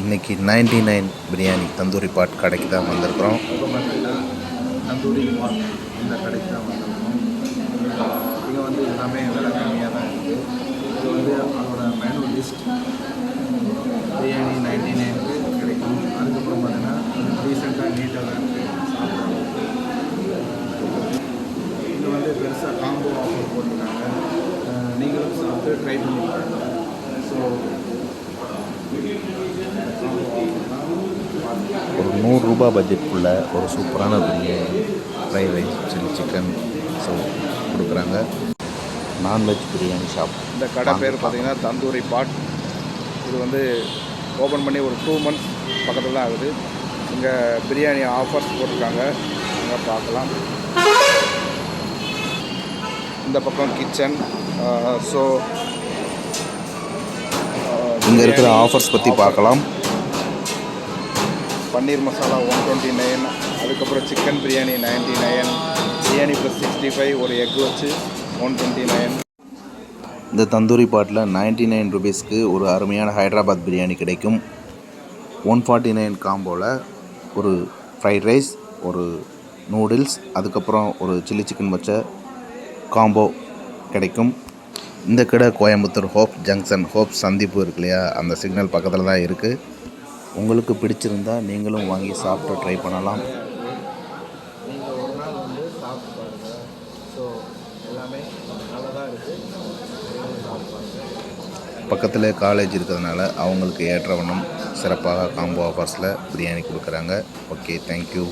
இன்றைக்கி ninety nine biryani tandoori pot கடைக்கு தான் வந்திருக்கிறோம். தந்தூரி மார்க் இந்த கடைக்கு தான் வந்திருக்கோம் இங்கே வந்து எல்லாமே விலை கம்மியாக தான் இருக்குது இது வந்து அதோட மெனு லிஸ்ட் பிரியாணி நைன்டி நைனுக்கு கிடைக்கும். அதுக்கப்புறம் பார்த்தீங்கன்னா ரீசெண்டாக நீட்டாக தான் இருக்குது இங்கே வந்து பெருசாக காம்போ ஆஃபர் போட்டிருக்காங்க. நீங்களும் சாப்பிட்டு ட்ரை பண்ணி பாருங்கள் ஸோ ஒரு நூறுரூபா பட்ஜெட்குள்ளே ஒரு சூப்பரான biryani fried rice chilli chicken so கொடுக்குறாங்க. நான்வெஜ் பிரியாணி ஷாப் இந்த கடை பேர் பார்த்தீங்கன்னா தந்தூரி பாட். இது வந்து ஓப்பன் பண்ணி ஒரு டூ மந்த்ஸ் பக்கத்தில் தான் ஆகுது. இங்கே பிரியாணி ஆஃபர்ஸ் போட்டிருக்காங்க. அங்கே பார்க்கலாம். இந்த பக்கம் கிச்சன் ஸோ இங்கே இருக்கிற ஆஃபர்ஸ் பற்றி பார்க்கலாம். Paneer masala one twenty nine அதுக்கப்புறம் chicken biryani ninety nine biryani plus sixty five ஒரு எக் வச்சு ஒன் டுவெண்ட்டி நைன் இந்த தந்தூரி பாட்டில் நைன்டி நைன் ருபீஸ்க்கு ஒரு அருமையான ஹைதராபாத் பிரியாணி கிடைக்கும். ஒன் ஃபார்ட்டி நைன் காம்போவில் ஒரு ஃப்ரைட் ரைஸ் ஒரு நூடுல்ஸ் அதுக்கப்புறம் ஒரு சில்லி சிக்கன் வச்ச காம்போ கிடைக்கும். இந்த கடை கோயம்புத்தூர் ஹோப் ஜங்ஷன் ஹோப் சந்திப்பு இருக்கு இல்லையா? அந்த சிக்னல் பக்கத்தில் தான் இருக்குது உங்களுக்கு பிடிச்சிருந்தா நீங்களும் வாங்கி சாப்பிட்டு ட்ரை பண்ணலாம். நீங்கள் ஒரு நாள் வந்து சாப்பிட்டு பாருங்கள் ஸோ எல்லாமே நல்லா தான் இருக்குது பக்கத்தில் காலேஜ் இருக்கிறதுனால அவங்களுக்கு ஏற்ற வண்ணம் சிறப்பாக காம்போ ஆஃபர்ஸில் பிரியாணி கொடுக்குறாங்க. Okay thank you